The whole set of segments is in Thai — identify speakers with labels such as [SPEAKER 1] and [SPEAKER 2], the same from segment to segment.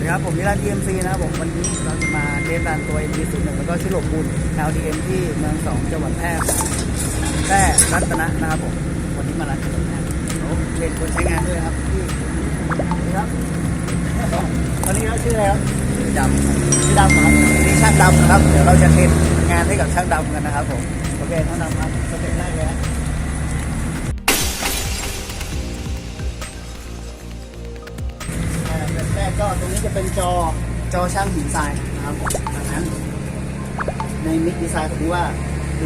[SPEAKER 1] นะครับ ผมนิรันดร์ EMC นะครับผมวันนี้เราจะมาเทสรันตัว MT01 แล้วก็ชิโลบูล LDM ที่เมืองสองจังหวัดแพร่แพร่รัตนะนะครับผมวันนี้มารันกันนะเดี๋ยวเชิญคนใช้งานด้วยครับพี่ครับตอนนี้เราชื่ออะไรครับดำชื่อดำครับนี่ช่างดำนะครับ เดี๋ยวเราจะเทสงานให้กับช่างดำกันนะครับผมโอเคช่างดำครับสเต็ปแรกเลยครับ ก็ตรงนี้จะเป็นจอจอช่างหินทรายนะครับผมดังนั้น ในมิกดีไซน์ผมว่า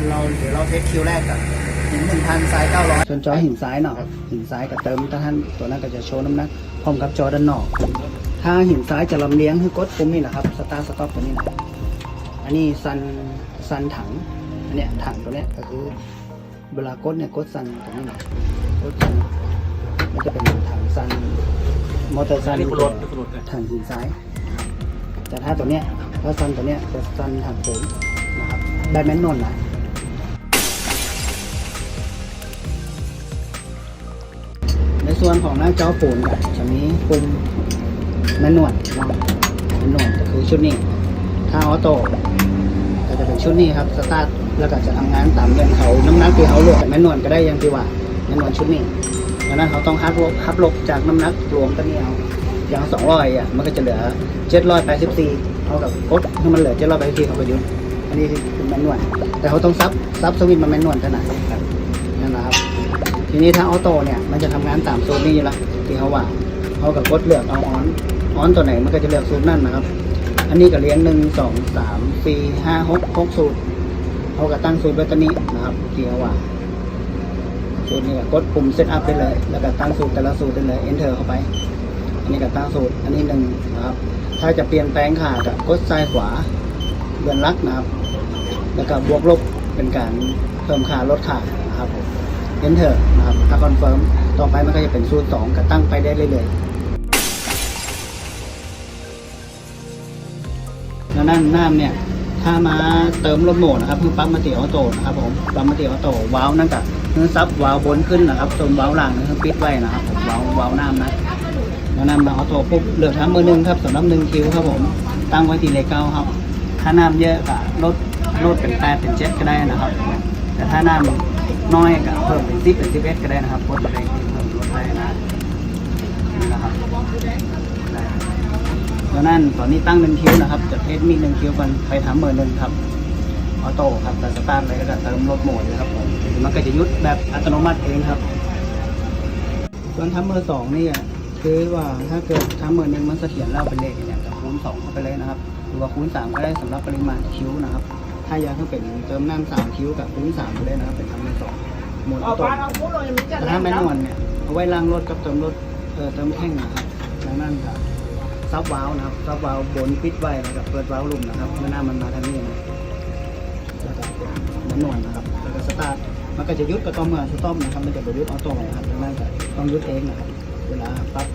[SPEAKER 1] เราเดี๋ยวเราเทสคิวแรกกับหินหนึ่งพันทรายเก้าร้อยส่วนจอหินทรายเนาะหินทรายกับเติมถ้าท่านตัวนั้นก็จะโชว์น้ำหนักพร้อมกับจอด้านนอก ถ้าหินทรายจะลำเลี้ยงคือกดปุ่มนี่นะครับสตาร์สต็อปตัวนี้นะอันนี้ซันซันถังอันเนี้ยถังตัวเนี้ยก็คือเวลากดเนี่ยกดซันตรงนี้นะกดซันมันจะเป็นถังซัน มอเตอร์ซัน
[SPEAKER 2] นี่คุณรถนี่คุณรถเลย
[SPEAKER 1] ทางหินซ้าย แต่ถ้าตัวเนี้ยถ้าซันตัวเนี้ยจะซันทางโค้งนะครับได้แมนนวลนะในส่วนของหน้าจอปูนก็จะมีปุ่มแมนนวลเนาะแมนนวลก็คือชุดนี้ ถ้าออโต้ก็จะเป็นชุดนี้ครับสตาร์ทแล้วก็จะทำงานตามเรื่องเขาน้ำหนักที่เขาโหลดแต่แมนนวลก็ได้อยังที่ว่าแมนนวลชุดนี้ดัง นั้นเขาต้องคัดลบคัดลบจากน้ำหนักรวมตัวนี้เอาอย่างสองร้อยอะมันก็จะเหลือเจ็ดร้อยแปดสิบสี่เท่ากับกดให้มันเหลือเจ็ดร้อยแปดสิบสี่เขาก็ยุดอันนี้คือแมนนวลแต่เขาต้องซับซับสวิตช์มาแมนนวลเท่านั้นครับนั่นแหละครับทีนี้ถ้าออโต้เนี่ยมันจะทำงานตามโซนนี้อยู่ละที่เขาว่าเขากับกดเลือกเอาออนออนตัวไหนมันก็จะเลือกสูตรนั่นนะครับ อันนี้ก็เลี้ยงหนึ่งสองสามสี่ห้าหกหกสูตรเขาก็ตั้งสูตรไว้ตัวนี้นะครับที่เขาว่า สูตรนี้ก็กดปุ่มเซตอัพได้เลย แล้วก็ตั้งสูตรแต่ละสูตรได้เลย enter เข้าไป อันนี้ก็ตั้งสูตร อันนี้หนึ่งนะครับ ถ้าจะเปลี่ยนแปลงขาก็กดซ้ายขวาเลื่อนลักนะครับ แล้วก็บวกลบเป็นการเพิ่มค่าลดค่านะครับผม enter นะครับถ้าคอนเฟิร์มต่อไปมันก็จะเป็นสูตรสองก็ตั้งไปได้เรื่อยๆแล้วนั่นน้ำเนี่ย ถ้ามาเติมลมโหมดนะครับคือปั๊มมาติออโต้นะครับผมปั๊มมาติออโต้วาวนั่นกับเนื้อซับว้าวบนขึ้นนะครับส่วนวาล์วล่างนี่คือปิดไว้นะครับผมวาล์ววาวน้ำนะแล้วน้ำมาออโต้ปุ๊บเหลือทั้งมือหนึ่งครับสำหรับหนึ่งคิวครับผมตั้งไว้ที่เลขเก้าครับถ้าน้ำเยอะก็ลดลดเป็นแปดเป็นเจ็ดก็ได้นะครับ แต่ถ้าน้ำน้อยก็เพิ่มเป็นสิบเป็นสิบเอ็ดก็ได้นะครับลดไรเลดได้นะนี่นะครับได้ แล้ว นั่นตอนนี้ตั้งหนึ่งคิวนะครับจะเทสมีหนึ่งคิวกันไปทำเบอร์หนึ่งครับออโต้ครับแต่สตาร์ทเลยก็จะเติมลดโหมดนะครับผมมันก็จะยุดแบบอัตโนมัติเองครับ ส่วนทำเบอร์สองนี่คือว่าถ้าเกิดทำเบอร์หนึ่งมันเสถียรแล้วเป็นเลขอย่างจะคูณสองเข้าไปเลยนะครับหรือว่าคูณสามก็ได้สำหรับปริมาณคิวนะครับ ถ้าอยากให้เป็นเติมน้ำสามคิวกับคูณสามไปเลยนะครับเป็นทำเบอร์สองโหมดออโต้แต่ถ้าแมนนวลเนี่ยเอาไว้ล้างรถกับเติมรถเออเติมแท่งนะครับดังนั้นครับ ซับวาล์วนะครับซับวาล์วบนปิดไว้แล้วก็เปิดวาล์วลุ่มนะครับเมื่อหน้ามันมาทางนี้นะแล้วก็มันนวลนะครับแล้วก็สตาร์ทมันก็จะยุดก็ต้องเมื่อสต็อปนะครับมันจะไปยุดออโต้นะครับดังนั้นก็ต้องยุดเองนะครับเวลาปั๊บ